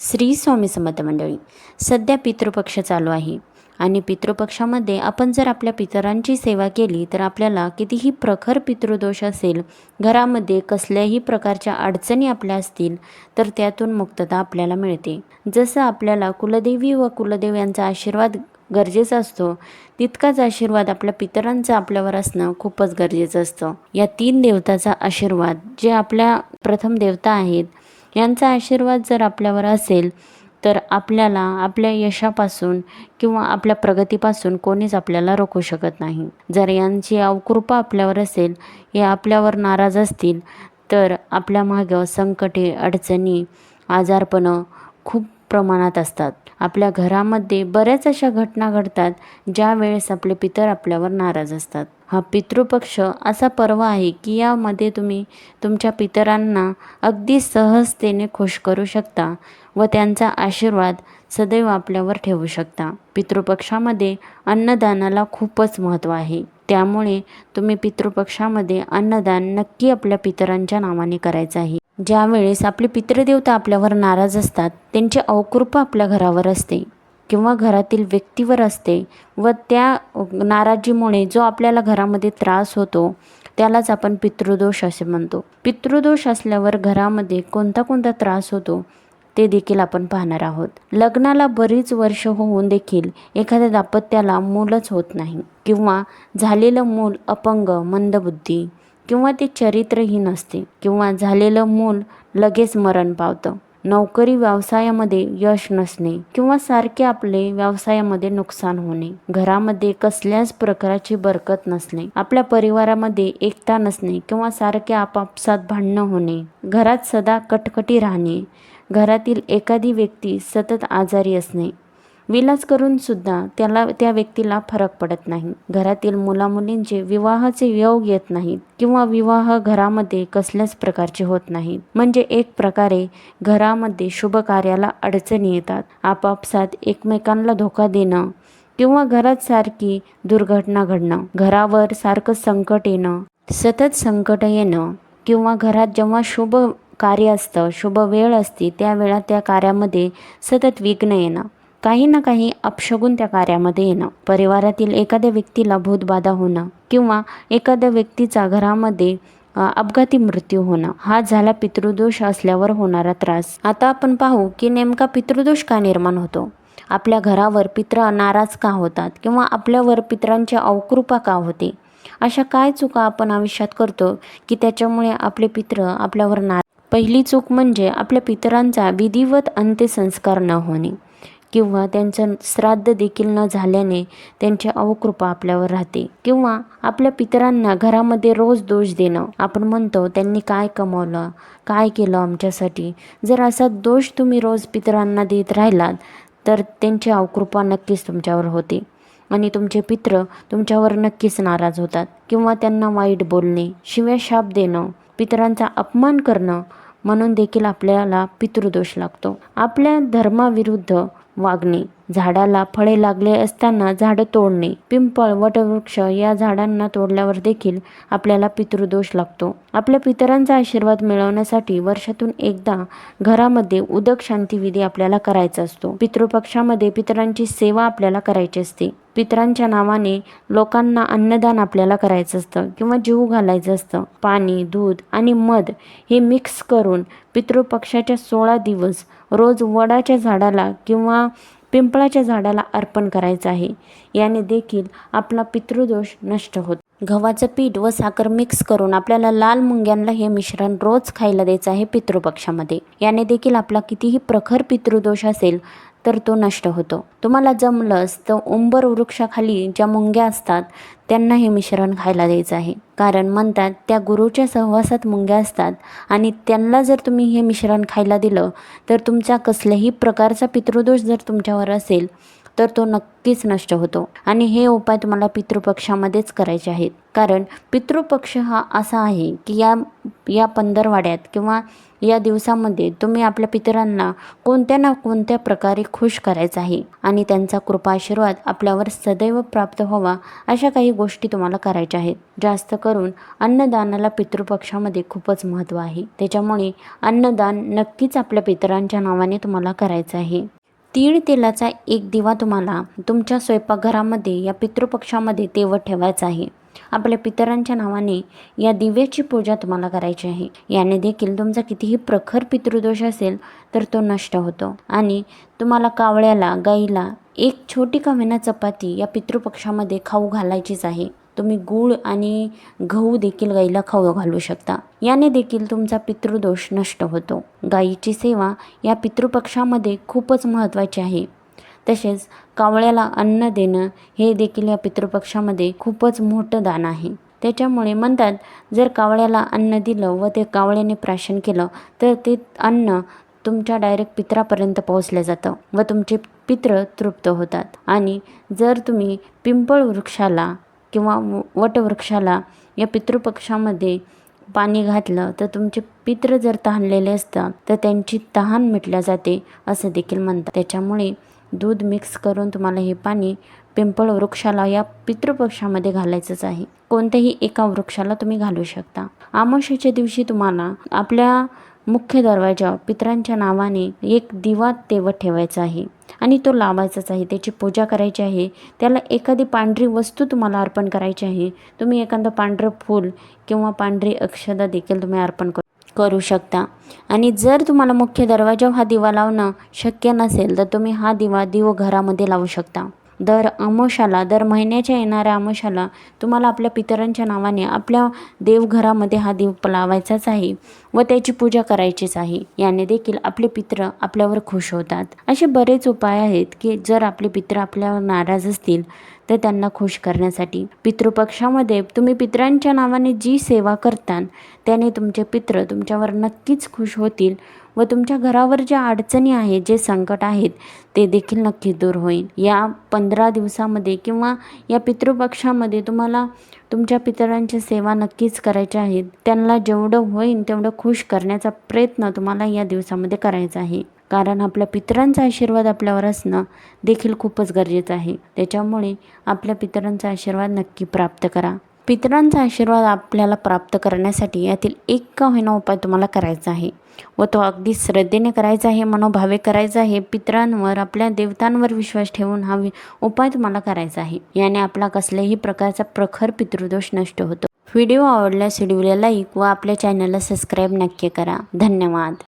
श्री स्वामी समर्थ मंडळी सध्या पितृपक्ष चालू आहे आणि पितृपक्षामध्ये आपण जर आपल्या पितरांची सेवा केली तर आपल्याला कितीही प्रखर पितृदोष असेल घरामध्ये कसल्याही प्रकारच्या अडचणी आपल्या असतील तर त्यातून मुक्तता आपल्याला मिळते. जसं आपल्याला कुलदेवी व कुलदेव यांचा आशीर्वाद गरजेचा असतो तितकाच आशीर्वाद आपल्या पितरांचा आपल्यावर असणं खूपच गरजेचं असतं. या तीन देवताचा आशीर्वाद जे आपल्या प्रथम देवता आहेत यांचा आशीर्वाद जर आपल्यावर असेल तर आपल्याला आपल्या यशापासून किंवा आपल्या प्रगतीपासून कोणीच आपल्याला रोखू शकत नाही. जर यांची अवकृपा आपल्यावर असेल हे आपल्यावर नाराज असतील तर आपल्या मागं संकटे अडचणी आजारपणं खूप प्रमाणात असतात. आपल्या घरामध्ये बऱ्याच अशा घटना घडतात ज्या वेळेस आपले पितर आपल्यावर नाराज असतात. हा पितृपक्ष असा पर्व आहे की यामध्ये तुम्ही तुमच्या पितरांना अगदी सहजतेने खुश करू शकता व त्यांचा आशीर्वाद सदैव आपल्यावर ठेवू शकता. पितृपक्षामध्ये अन्नदानाला खूपच महत्त्व आहे. त्यामुळे तुम्ही पितृपक्षामध्ये अन्नदान नक्की आपल्या पितरांच्या नावाने करायचं आहे. ज्यावेळेस आपले पितृदेवता आपल्यावर नाराज असतात त्यांची अवकृपा आपल्या घरावर असते. किंवा घरातील व्यक्तीवर असते व त्या नाराजीमुळे जो आपल्याला घरामध्ये त्रास होतो त्यालाच आपण पितृदोष असे म्हणतो. पितृदोष असल्यावर घरामध्ये कोणता कोणता त्रास होतो ते देखील आपण पाहणार आहोत. लग्नाला बरीच वर्ष होऊन देखील एखाद्या दाम्पत्याला मूलच होत नाही किंवा झालेलं मूल अपंग मंदबुद्धी किंवा ते चरित्रहीन असते किंवा झालेलं मूल लगेच मरण पावतं. नोकरी व्यवसायामध्ये यश नसणे किंवा सारखे आपले व्यवसायामध्ये नुकसान होणे. घरामध्ये कसल्याच प्रकारची बरकत नसणे. आपल्या परिवारामध्ये एकता नसणे किंवा सारखे आपापसात भांडणं होणे. घरात सदा कटकटी राहणे. घरातील एखादी व्यक्ती सतत आजारी असणे. विलाज करून सुद्धा त्याला त्या व्यक्तीला फरक पडत नाही. घरातील मुलामुलींचे विवाहाचे योग येत नाहीत किंवा विवाह घरामध्ये कसल्याच प्रकारचे होत नाहीत म्हणजे एक प्रकारे घरामध्ये शुभ कार्याला अडचणी येतात. आपापसात एकमेकांना धोका देणं किंवा घरात सारखी दुर्घटना घडणं घरावर सारखं संकट येणं सतत संकट येणं किंवा घरात जेव्हा शुभ कार्य असतं शुभ वेळ असते त्या वेळा त्या कार्यामध्ये सतत विघ्न येणं. काही ना काही अपशगुन त्या कार्यामध्ये येणं. परिवारातील एखाद्या व्यक्तीला भूतबाधा होणं किंवा एखाद्या व्यक्तीचा घरामध्ये अपघाती मृत्यू होणं हा झाला पितृदोष असल्यावर होणारा त्रास. आता आपण पाहू की नेमका पितृदोष का निर्माण होतो? आपल्या घरावर पित्र नाराज का होतात किंवा आपल्यावर पित्रांची अवकृपा का होते? अशा काय चुका आपण आयुष्यात करतो की त्याच्यामुळे आपले पित्र आपल्यावर नाराज? पहिली चूक म्हणजे आपल्या पितरांचा विधिवत अंत्यसंस्कार न होणे. किंवा त्यांचं श्राद्ध देखील न झाल्याने त्यांची अवकृपा आपल्यावर राहते. किंवा आपल्या पितरांना घरामध्ये रोज दोष देणं. आपण म्हणतो त्यांनी काय कमवलं? काय केलं आमच्यासाठी? जर असा दोष तुम्ही रोज पितरांना देत राहिलात तर त्यांची अवकृपा नक्कीच तुमच्यावर होते. आणि तुमचे पित्र तुमच्यावर नक्कीच नाराज होतात. किंवा त्यांना वाईट बोलणे शिव्या शाप देणं पितरांचा अपमान करणं म्हणून देखील आपल्याला पितृदोष लागतो. आपल्या धर्माविरुद्ध वागणे. झाडाला फळे लागले असताना झाडं तोडणे. पिंपळ वटवृक्ष या झाडांना तोडल्यावर देखील आपल्याला पितृदोष लागतो. आपल्या पितरांचा आशीर्वाद मिळवण्यासाठी वर्षातून एकदा घरामध्ये उदक शांतीविधी आपल्याला करायचा असतो. पितृपक्षामध्ये पितरांची सेवा आपल्याला करायची असते. पितरांच्या नावाने लोकांना अन्नदान आपल्याला करायचं असतं किंवा जीव घालायचं असतं. पाणी दूध आणि मध हे मिक्स करून पितृपक्षाच्या सोळा दिवस रोज वडाच्या झाडाला किंवा पिंपळाच्या झाडाला अर्पण करायचं आहे. याने देखील आपला पितृदोष नष्ट होत. गव्हाचं पीठ व साखर मिक्स करून आपल्याला लाल मुंग्यांना हे मिश्रण रोज खायला द्यायचं आहे पितृपक्षामध्ये. याने देखील आपला कितीही प्रखर पितृदोष असेल तर तो नष्ट होतो. तुम्हाला जमलंच तर उंबर वृक्षाखाली ज्या मुंग्या असतात त्यांना हे मिश्रण खायला द्यायचं आहे. कारण म्हणतात त्या गुरुच्या सहवासात मुंग्या असतात आणि त्यांना जर तुम्ही हे मिश्रण खायला दिलं तर तुमचा कसल्याही प्रकारचा पितृदोष जर तुमच्यावर असेल तर तो नक्कीच नष्ट होतो. आणि हे उपाय तुम्हाला पितृपक्षामध्येच करायचे आहेत. कारण पितृपक्ष हा असा आहे की या या पंधरवाड्यात किंवा या दिवसामध्ये तुम्ही आपल्या पितरांना कोणत्या ना कोणत्या प्रकारे खुश करायचं आहे आणि त्यांचा कृपा आशीर्वाद आपल्यावर सदैव प्राप्त व्हावा अशा काही गोष्टी तुम्हाला करायच्या आहेत. जास्त करून अन्नदानाला पितृपक्षामध्ये खूपच महत्त्व आहे. त्याच्यामुळे अन्नदान नक्कीच आपल्या पितरांच्या नावाने तुम्हाला करायचं आहे. तीळ तेलाचा एक दिवा तुम्हाला तुमच्या स्वयंपाकघरामध्ये या पितृपक्षामध्ये तेवत ठेवायचा आहे. आपल्या पितरांच्या नावाने या दिव्याची पूजा तुम्हाला करायची आहे. याने देखील तुमचा कितीही प्रखर पितृदोष असेल तर तो नष्ट होतो. आणि तुम्हाला कावळ्याला गाईला एक छोटी का चपाती या पितृपक्षामध्ये खाऊ घालायचीच आहे. तुम्ही गूळ आणि गहू देखील गाईला खाऊ घालू शकता. याने देखील तुमचा पितृदोष नष्ट होतो. गाईची सेवा या पितृपक्षामध्ये खूपच महत्त्वाची आहे. तसेच कावळ्याला अन्न देणं हे देखील या पितृपक्षामध्ये खूपच मोठं दान आहे. त्याच्यामुळे म्हणतात जर कावळ्याला अन्न दिलं व ते कावळ्याने प्राशन केलं तर ते अन्न तुमच्या डायरेक्ट पित्रापर्यंत पोहोचलं जातं व तुमचे पित्र तृप्त होतात. आणि जर तुम्ही पिंपळ वृक्षाला किंवा वटवृक्षाला या पितृपक्षामध्ये पाणी घातलं तर तुमचे पित्र जर तहानलेले असतात तर त्यांची तहान मिटल्या जाते असं देखील म्हणतात. त्याच्यामुळे दूध मिक्स करून तुम्हाला हे पाणी पिंपळ वृक्षाला या पितृपक्षामध्ये घालायचंच आहे. कोणत्याही एका वृक्षाला तुम्ही घालू शकता. आमाशेच्या दिवशी तुम्हाला आपल्या मुख्य दरवाजा पितरांच्या नावाने एक दिवा तेवत ठेवायचा आहे आणि तो लावायचाच आहे त्याची पूजा करायची आहे त्याला एखादी पांढरी वस्तू तुम्हाला अर्पण करायची आहे तुम्ही एखादं पांढरं फूल किंवा पांढरी अक्षदा देखील तुम्ही अर्पण करू करू शकता. आणि जर तुम्हाला मुख्य दरवाजा हा दिवा लावणं शक्य नसेल तर तुम्ही हा दिवा दिव घरामध्ये लावू शकता. दर अमावशाला दर महिन्याच्या येणाऱ्या अमावशाला तुम्हाला आपल्या पितरांच्या नावाने आपल्या देवघरामध्ये हा दीप लावायचाच आहे व त्याची पूजा करायचीच आहे. याने देखील आपले पित्र आपल्यावर खुश होतात. असे बरेच उपाय आहेत की जर आपले पित्र आपल्यावर नाराज असतील तर त्यांना खुश करण्यासाठी पितृपक्षामध्ये तुम्ही पितरांच्या नावाने जी सेवा करता त्याने तुमचे पित्र तुमच्यावर नक्कीच खुश होतील व तुमच्या घरावर ज्या अडचणी आहेत जे संकट आहेत ते देखील नक्की दूर होईल. या पंधरा दिवसामध्ये किंवा या पितृपक्षामध्ये तुम्हाला तुमच्या पितरांची सेवा नक्कीच करायच्या आहेत त्यांना जेवढं होईल तेवढं खुश करण्याचा प्रयत्न तुम्हाला या दिवसामध्ये करायचा आहे. कारण आपल्या पितरांचा आशीर्वाद आपल्यावर असणं देखील खूपच गरजेचं आहे. त्याच्यामुळे आपल्या पितरांचा आशीर्वाद नक्की प्राप्त करा. पितरांचा आशीर्वाद आपल्याला प्राप्त करण्यासाठी यातील एक का होईना उपाय तुम्हाला करायचा आहे व तो अगदी श्रद्धेने करायचा आहे मनोभावे करायचा आहे पितरांवर आपल्या देवतांवर विश्वास ठेवून हा उपाय तुम्हाला करायचा आहे. याने आपला कसल्याही प्रकारचा प्रखर पितृदोष नष्ट होतो. व्हिडिओ आवडल्यास व्हिडिओला लाईक व आपल्या चॅनलला सबस्क्राईब नक्की करा. धन्यवाद.